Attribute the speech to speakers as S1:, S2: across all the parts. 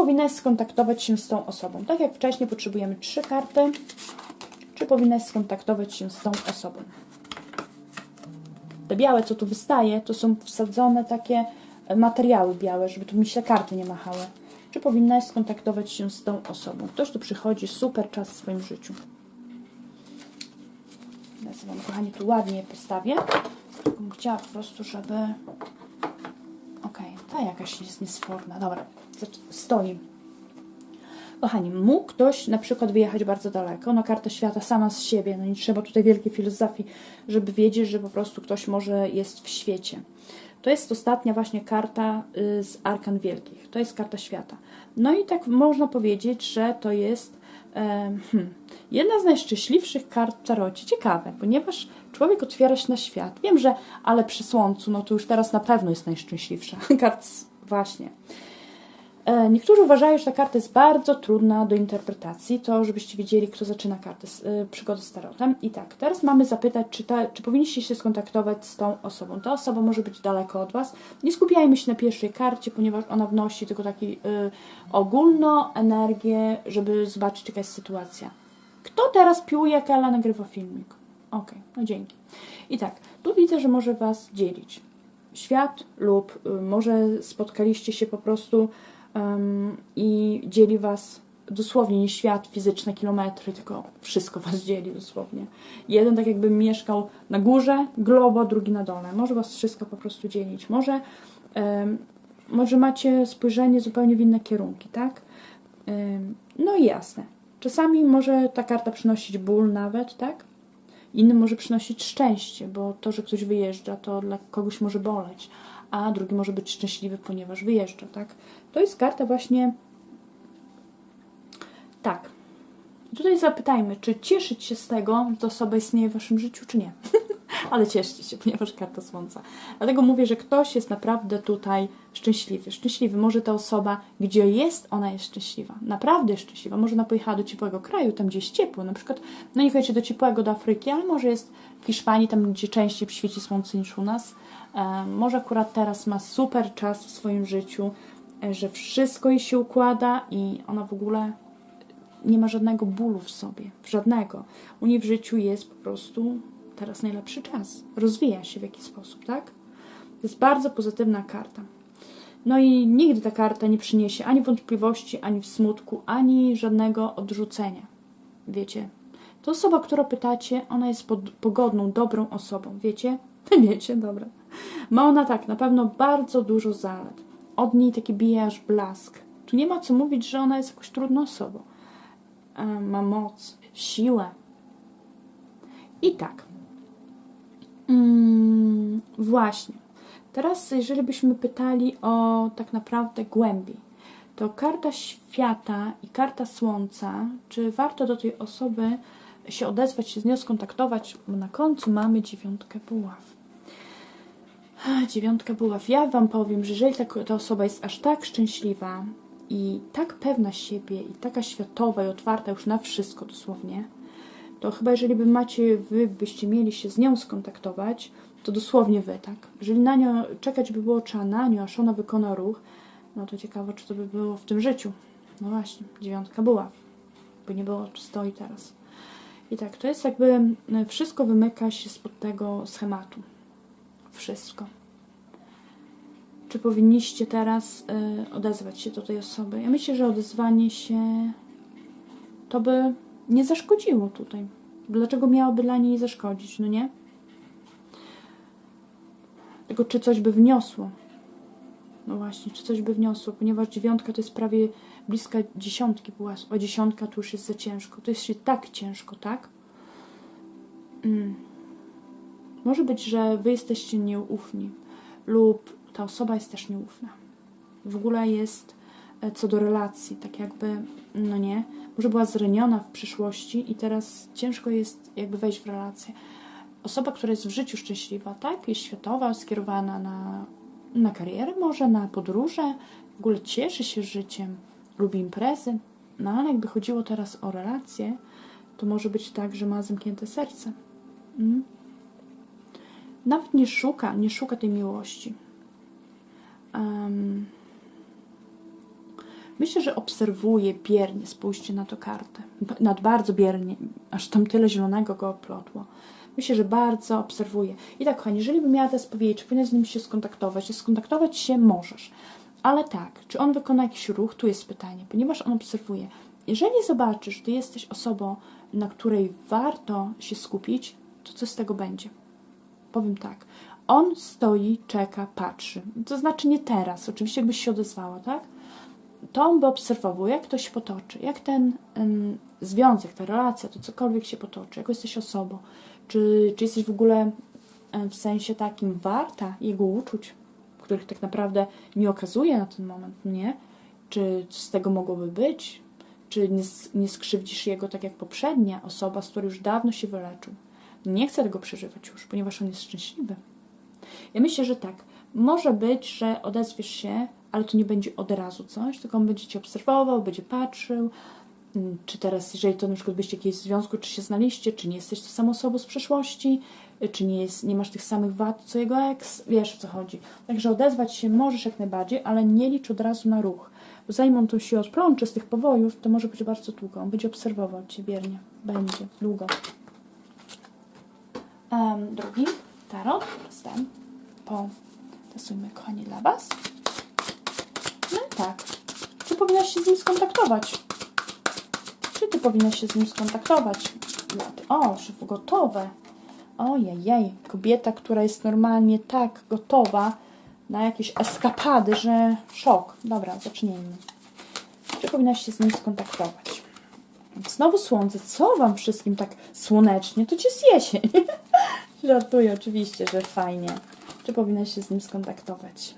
S1: powinnaś skontaktować się z tą osobą? Tak jak wcześniej potrzebujemy trzy karty. Czy powinnaś skontaktować się z tą osobą? Te białe, co tu wystaje, to są wsadzone takie materiały białe, żeby tu mi się karty nie machały. Czy powinnaś skontaktować się z tą osobą? Ktoś tu przychodzi, super czas w swoim życiu. Ja sobie kochani, tu ładnie postawię. Chciała po prostu, żeby... Ta jakaś jest niesforna. Dobra, stoi. Kochani, mógł ktoś na przykład wyjechać bardzo daleko, no karta świata sama z siebie, no nie trzeba tutaj wielkiej filozofii, żeby wiedzieć, że po prostu ktoś może jest w świecie. To jest ostatnia właśnie karta y, z Arkan Wielkich. To jest karta świata. No i tak można powiedzieć, że to jest em, hmm, jedna z najszczęśliwszych kart w tarocie. Ciekawe, ponieważ człowiek otwiera się na świat. Wiem, że ale przy słońcu, no to już teraz na pewno jest najszczęśliwsza kart właśnie. E, Niektórzy uważają, że ta karta jest bardzo trudna do interpretacji, to żebyście wiedzieli, kto zaczyna kartę, y, przygodę z tarotem. I tak, teraz mamy zapytać, czy, ta, czy powinniście się skontaktować z tą osobą. Ta osoba może być daleko od Was. Nie skupiajmy się na pierwszej karcie, ponieważ ona wnosi tylko taką y, ogólną energię, żeby zobaczyć, jaka jest sytuacja. Kto teraz piłuje, jak Ela nagrywa filmik? Okej, no dzięki. I tak, tu widzę, że może Was dzielić świat lub y, może spotkaliście się po prostu em, i dzieli was dosłownie nie świat fizyczne kilometry, tylko wszystko was dzieli dosłownie. Jeden tak jakby mieszkał na górze globo, drugi na dole. Może was wszystko po prostu dzielić. Może, em, może macie spojrzenie zupełnie w inne kierunki, tak? Em, no i jasne. Czasami może ta karta przynosić ból nawet, tak? Innym może przynosić szczęście, bo to, że ktoś wyjeżdża, to dla kogoś może boleć, a drugi może być szczęśliwy, ponieważ wyjeżdża, tak? To jest karta właśnie tak. Tutaj zapytajmy, czy cieszyć się z tego, że ta osoba istnieje w waszym życiu, czy nie. Ale cieszcie się, ponieważ karta słońca. Dlatego mówię, że ktoś jest naprawdę tutaj szczęśliwy. Szczęśliwy. Może ta osoba, gdzie jest, ona jest szczęśliwa. Naprawdę szczęśliwa. Może ona pojechała do ciepłego kraju, tam gdzie jest ciepło. Na przykład, no nie chodzi do ciepłego, do Afryki, ale może jest w Hiszpanii, tam gdzie częściej świeci słońce niż u nas. E, może akurat teraz ma super czas w swoim życiu, e, że wszystko jej się układa i ona w ogóle nie ma żadnego bólu w sobie, żadnego. U niej w życiu jest po prostu teraz najlepszy czas. Rozwija się w jakiś sposób, tak? To jest bardzo pozytywna karta. No i nigdy ta karta nie przyniesie ani wątpliwości, ani smutku, ani żadnego odrzucenia. Wiecie? To osoba, którą pytacie, ona jest pod, pogodną, dobrą osobą. Wiecie? Wiecie, dobra. Ma ona tak, na pewno bardzo dużo zalet. Od niej taki bije blask. Tu nie ma co mówić, że ona jest jakąś trudną osobą. E, Ma moc, siłę. I tak. Mm, właśnie. Teraz, jeżeli byśmy pytali o tak naprawdę głębiej, to karta świata i karta słońca, czy warto do tej osoby się odezwać, się z nią skontaktować, bo na końcu mamy dziewiątkę buław. Dziewiątka buław. Ja Wam powiem, że jeżeli ta, ta osoba jest aż tak szczęśliwa i tak pewna siebie i taka światowa i otwarta już na wszystko dosłownie, to chyba jeżeli by macie, wy byście mieli się z nią skontaktować, to dosłownie wy, tak? Jeżeli na nią czekać by było trzeba na nią, aż ona wykona ruch, no to ciekawe, czy to by było w tym życiu. No właśnie, dziewiątka buław. By nie było, czy stoi teraz. I tak, to jest jakby e, wszystko wymyka się spod tego schematu. Wszystko. Czy powinniście teraz y, odezwać się do tej osoby? Ja myślę, że odezwanie się to by nie zaszkodziło tutaj. Dlaczego miałoby dla niej zaszkodzić, no nie? Tylko czy coś by wniosło? No właśnie, czy coś by wniosło, ponieważ dziewiątka to jest prawie bliska dziesiątki była, a dziesiątka to już jest za ciężko. To jest się tak ciężko, tak? Mm. Może być, że wy jesteście nieufni lub ta osoba jest też nieufna. W ogóle jest co do relacji, tak jakby, no nie, może była zraniona w przyszłości i teraz ciężko jest jakby wejść w relację. Osoba, która jest w życiu szczęśliwa, tak, jest światowa, skierowana na, na karierę, może na podróże, w ogóle cieszy się życiem, lubi imprezy, no ale jakby chodziło teraz o relacje, to może być tak, że ma zamknięte serce. Mm nawet nie szuka, nie szuka tej miłości. Em, Myślę, że obserwuje biernie, spójrzcie na tę kartę. Nad bardzo biernie, aż tam tyle zielonego go oplotło. Myślę, że bardzo obserwuje. I tak, kochani, jeżeli bym miała teraz powiedzieć, czy powinnaś z nim się skontaktować, to skontaktować się możesz. Ale tak, czy on wykona jakiś ruch? Tu jest pytanie, ponieważ on obserwuje. Jeżeli zobaczysz, że ty jesteś osobą, na której warto się skupić, to co z tego będzie? Powiem tak. On stoi, czeka, patrzy. To znaczy nie teraz, oczywiście jakbyś się odezwała, tak? To on by obserwował, jak to się potoczy, jak ten em, związek, ta relacja, to cokolwiek się potoczy, jak jesteś osobą, czy, czy jesteś w ogóle w sensie takim warta jego uczuć, których tak naprawdę nie okazuje na ten moment, nie? Czy z tego mogłoby być? Czy nie, nie skrzywdzisz jego tak jak poprzednia osoba, z której już dawno się wyleczył? Nie chce tego przeżywać już, ponieważ on jest szczęśliwy. Ja myślę, że tak. Może być, że odezwiesz się, ale to nie będzie od razu coś, tylko on będzie cię obserwował, będzie patrzył. Mm, Czy teraz, jeżeli to na przykład byście jakieś w związku, czy się znaliście, czy nie jesteś tą samą osobą z przeszłości, y, czy nie, jest, nie masz tych samych wad co jego ex, wiesz o co chodzi. Także odezwać się możesz jak najbardziej, ale nie licz od razu na ruch. Bo zanim on tu się odplącze z tych powojów, to może być bardzo długo. On będzie obserwował cię biernie. Będzie długo. Em, drugi tarot, teraz ten. Potestujmy, kochani, dla Was. Tak. Czy powinnaś się z nim skontaktować? Czy ty powinnaś się z nim skontaktować? O, że gotowe. Ojej, kobieta, która jest normalnie tak gotowa na jakieś eskapady, że szok. Dobra, zacznijmy. Czy powinnaś się z nim skontaktować? Znowu słońce. Co wam wszystkim tak słonecznie? To jest jesień. Żartuję oczywiście, że fajnie. Czy powinnaś się z nim skontaktować?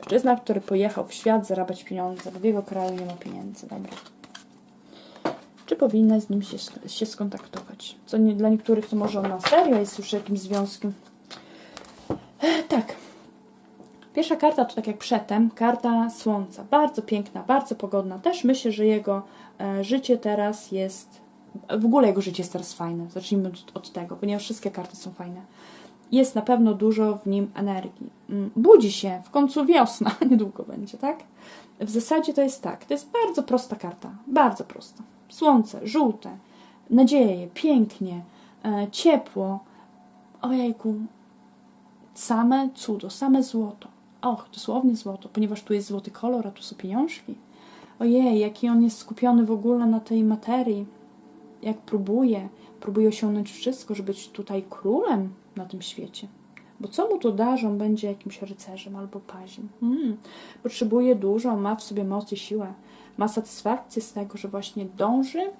S1: Mężczyzna, który pojechał w świat zarabiać pieniądze, bo w jego kraju nie ma pieniędzy. Dobra. Czy powinnaś z nim się, się skontaktować? Co nie, dla niektórych to może on na serio jest już jakimś związkiem. Tak. Pierwsza karta to tak jak przedtem, karta Słońca. Bardzo piękna, bardzo pogodna. Też myślę, że jego e, życie teraz jest. W ogóle jego życie jest teraz fajne. Zacznijmy od, od tego, ponieważ wszystkie karty są fajne. Jest na pewno dużo w nim energii. Mm, Budzi się, w końcu wiosna, niedługo będzie, tak? W zasadzie to jest tak. To jest bardzo prosta karta. Bardzo prosta. Słońce, żółte, nadzieje, pięknie, e, ciepło. Ojejku, same cudo, same złoto. Och, dosłownie złoto, ponieważ tu jest złoty kolor, a tu są pieniążki. Ojej, jaki on jest skupiony w ogóle na tej materii. Jak próbuje, próbuje osiągnąć wszystko, żeby być tutaj królem na tym świecie. Bo co mu to da, że on będzie jakimś rycerzem albo pazim? Hmm. Potrzebuje dużo, ma w sobie moc i siłę. Ma satysfakcję z tego, że właśnie dąży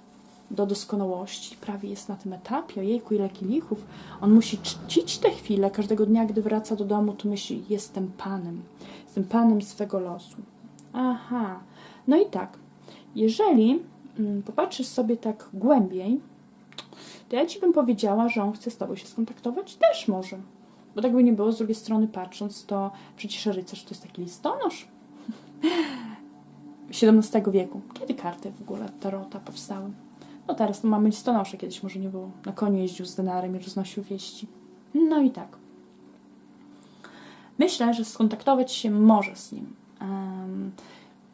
S1: do doskonałości, prawie jest na tym etapie, ojejku, ile kielichów. On musi czcić te chwile, każdego dnia, gdy wraca do domu, to myśli, jestem panem, jestem panem swego losu. Aha, no i tak, jeżeli mm, popatrzysz sobie tak głębiej, to ja Ci bym powiedziała, że on chce z Tobą się skontaktować, też może. Bo tak by nie było, z drugiej strony patrząc, to przecież rycerz to jest taki listonosz. XVII wieku. Kiedy karty w ogóle Tarota powstały? No teraz no mamy listonosze, kiedyś może nie było. Na koniu jeździł z denarem i roznosił wieści. No i tak. Myślę, że skontaktować się może z nim. Um,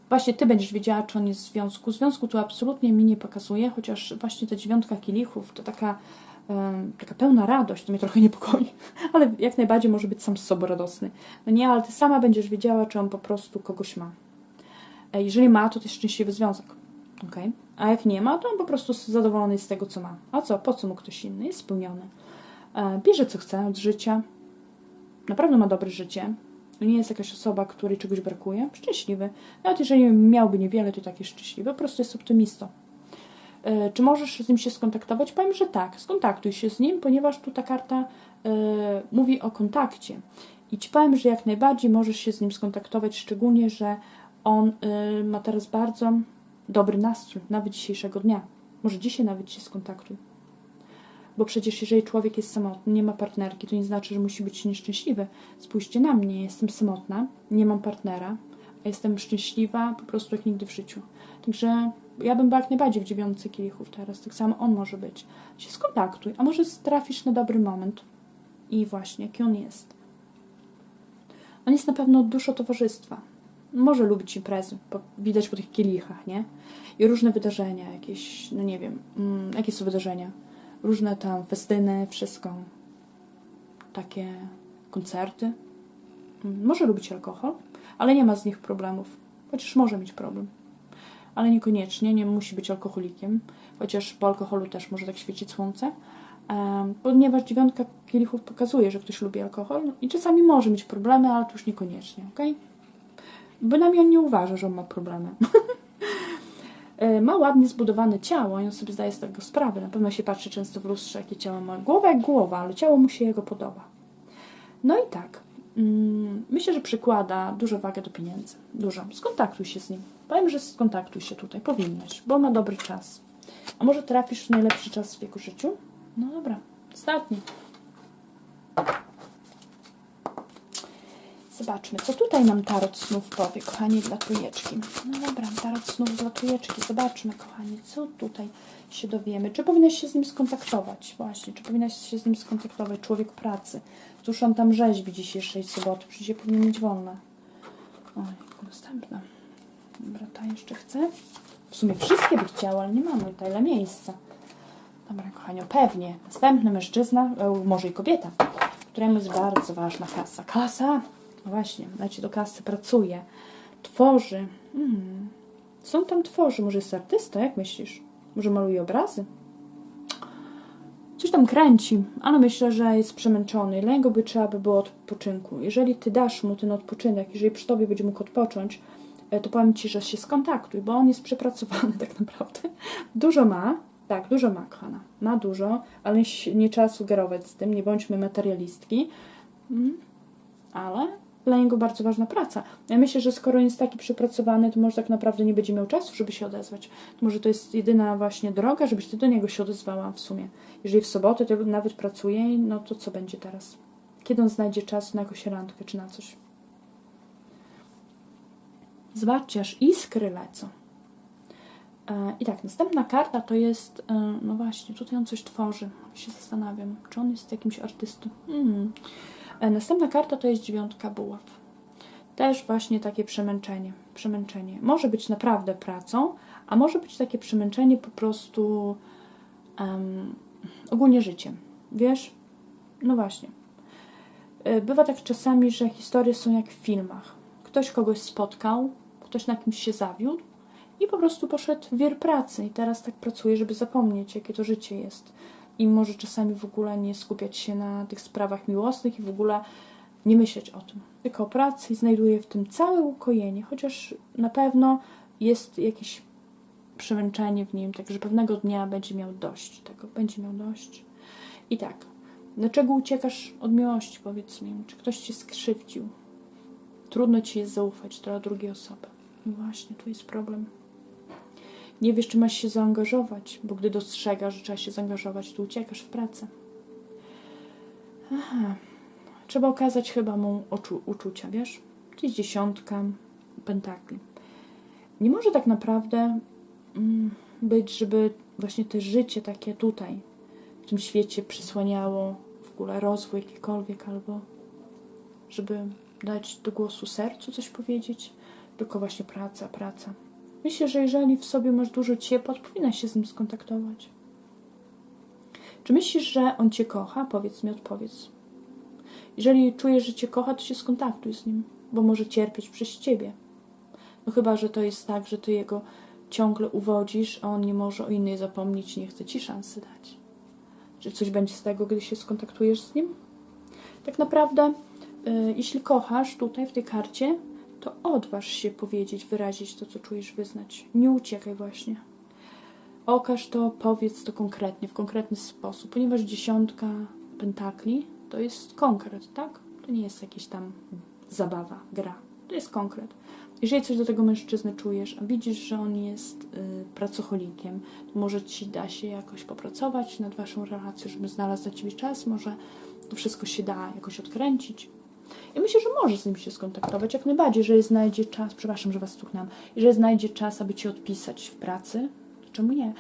S1: właśnie ty będziesz wiedziała, czy on jest w związku. Związku tu absolutnie mi nie pokazuje, chociaż właśnie ta dziewiątka kielichów to taka, um, taka pełna radość, to mnie trochę niepokoi, ale jak najbardziej może być sam z sobą radosny. No nie, ale ty sama będziesz wiedziała, czy on po prostu kogoś ma. E, Jeżeli ma, to to jest szczęśliwy związek. Okay? A jak nie ma, to on po prostu zadowolony jest z tego, co ma. A co? Po co mu ktoś inny? Jest spełniony. E, Bierze, co chce od życia. Naprawdę ma dobre życie. To nie jest jakaś osoba, której czegoś brakuje. Szczęśliwy. Nawet jeżeli miałby niewiele, to i tak jest szczęśliwy. Po prostu jest optymistą. E, Czy możesz z nim się skontaktować? Powiem, że tak. Skontaktuj się z nim, ponieważ tu ta karta e, mówi o kontakcie. I ci powiem, że jak najbardziej możesz się z nim skontaktować, szczególnie, że on y, ma teraz bardzo dobry nastrój, nawet dzisiejszego dnia. Może dzisiaj nawet się skontaktuj. Bo przecież jeżeli człowiek jest samotny, nie ma partnerki, to nie znaczy, że musi być nieszczęśliwy. Spójrzcie na mnie, jestem samotna, nie mam partnera, a jestem szczęśliwa po prostu jak nigdy w życiu. Także ja bym była jak najbardziej w dziewiątce kielichów teraz, tak samo on może być. Się skontaktuj, a może trafisz na dobry moment. I właśnie, jaki on jest. On jest na pewno duszo towarzystwa. może lubić imprezy, widać po tych kielichach, nie? I różne wydarzenia, jakieś, no nie wiem, mm, jakie są wydarzenia? Różne tam festyny, wszystko. Takie koncerty. Mm, Może lubić alkohol, ale nie ma z nich problemów. Chociaż może mieć problem. Ale niekoniecznie, nie musi być alkoholikiem. Chociaż po alkoholu też może tak świecić słońce. Ponieważ dziewiątka kielichów pokazuje, że ktoś lubi alkohol i czasami może mieć problemy, ale to już niekoniecznie, ok? Bynajmniej on nie uważa, że on ma problemy. E, ma ładnie zbudowane ciało i on sobie zdaje z tego sprawę. Na pewno się patrzy często w lustrze, jakie ciało ma. Głowa jak głowa, ale ciało mu się jego podoba. No i tak. mm, Myślę, że przykłada dużo wagę do pieniędzy. Dużo. Skontaktuj się z nim. Powiem, że skontaktuj się tutaj. Powinnaś, bo ma dobry czas. A może trafisz w najlepszy czas w jego życiu? No dobra. Ostatni. Zobaczmy, co tutaj nam tarot snów powie, kochani, dla trójeczki. No dobra, tarot snów dla trójeczki. Zobaczmy, kochani, co tutaj się dowiemy. Czy powinnaś się z nim skontaktować? Właśnie, czy powinnaś się z nim skontaktować? Człowiek pracy. Cóż on tam rzeźbi dzisiejszej soboty? Przecież powinien mieć wolne. Oj, następna. Dobra, ta jeszcze chce. W sumie wszystkie by chciała, ale nie mamy tutaj ile miejsca. Dobra, kochani, pewnie. Następny mężczyzna, e, może i kobieta, któremu jest bardzo ważna kasa. Kasa? No właśnie, znacie, do kasy pracuje, tworzy. Hmm. Co on tam tworzy? Może jest artysta, jak myślisz? Może maluje obrazy? Coś tam kręci, ale myślę, że jest przemęczony. Dla niego by trzeba by było odpoczynku. Jeżeli ty dasz mu ten odpoczynek, jeżeli przy tobie będzie mógł odpocząć, e, to powiem ci, że się skontaktuj, bo on jest przepracowany tak naprawdę. Dużo ma, tak, dużo ma, kochana. Ma dużo, ale nie trzeba sugerować z tym, nie bądźmy materialistki. Mm, ale dla niego bardzo ważna praca. Ja myślę, że skoro jest taki przepracowany, to może tak naprawdę nie będzie miał czasu, żeby się odezwać. Może to jest jedyna właśnie droga, żebyś ty do niego się odezwała w sumie. Jeżeli w sobotę to nawet pracuje, no to co będzie teraz? Kiedy on znajdzie czas na jakąś randkę czy na coś? Zobaczcie, aż iskry lecą. E, I tak, następna karta to jest, e, no właśnie, tutaj on coś tworzy. Się zastanawiam, czy on jest jakimś artystą. Hmm. E, Następna karta to jest dziewiątka buław. Też właśnie takie przemęczenie. Przemęczenie. Może być naprawdę pracą, a może być takie przemęczenie po prostu em, ogólnie życiem. Wiesz? No właśnie. E, Bywa tak czasami, że historie są jak w filmach. Ktoś kogoś spotkał, ktoś na kimś się zawiódł i po prostu poszedł w wir pracy i teraz tak pracuje, żeby zapomnieć, jakie to życie jest. I może czasami w ogóle nie skupiać się na tych sprawach miłosnych i w ogóle nie myśleć o tym, tylko o pracy i znajduje w tym całe ukojenie, chociaż na pewno jest jakieś przemęczenie w nim, także pewnego dnia będzie miał dość tego, będzie miał dość. I tak, dlaczego uciekasz od miłości, powiedz mi? Czy ktoś cię skrzywdził? Trudno ci jest zaufać dla drugiej osoby. I właśnie, tu jest problem. Nie wiesz, czy masz się zaangażować, bo gdy dostrzegasz, że trzeba się zaangażować, to uciekasz w pracę. Aha. Trzeba okazać chyba mu uczucia, wiesz? Gdzieś dziesiątka pentakli. Nie może tak naprawdę mm, być, żeby właśnie te życie takie tutaj, w tym świecie przysłaniało w ogóle rozwój jakikolwiek, albo żeby dać do głosu sercu coś powiedzieć, tylko właśnie praca, praca. Myślę, że jeżeli w sobie masz dużo ciepła, to powinnaś się z nim skontaktować. Czy myślisz, że on cię kocha? Powiedz mi, odpowiedz. Jeżeli czujesz, że cię kocha, to się skontaktuj z nim, bo może cierpieć przez ciebie. No chyba, że to jest tak, że ty jego ciągle uwodzisz, a on nie może o innej zapomnieć i nie chce ci szansy dać. Czy coś będzie z tego, gdy się skontaktujesz z nim? Tak naprawdę, y, jeśli kochasz tutaj w tej karcie, to odważ się powiedzieć, wyrazić to, co czujesz, wyznać. Nie uciekaj właśnie. Okaż to, powiedz to konkretnie, w konkretny sposób, ponieważ dziesiątka pentakli to jest konkret, tak? To nie jest jakaś tam zabawa, gra. To jest konkret. Jeżeli coś do tego mężczyzny czujesz, a widzisz, że on jest y, pracocholikiem, to może ci da się jakoś popracować nad waszą relacją, żeby znalazł dla ciebie czas, może to wszystko się da jakoś odkręcić. Ja myślę, że możesz z nim się skontaktować jak najbardziej, jeżeli znajdzie czas, przepraszam, że was stuknęłam, jeżeli znajdzie czas, aby ci odpisać w pracy, czemu nie?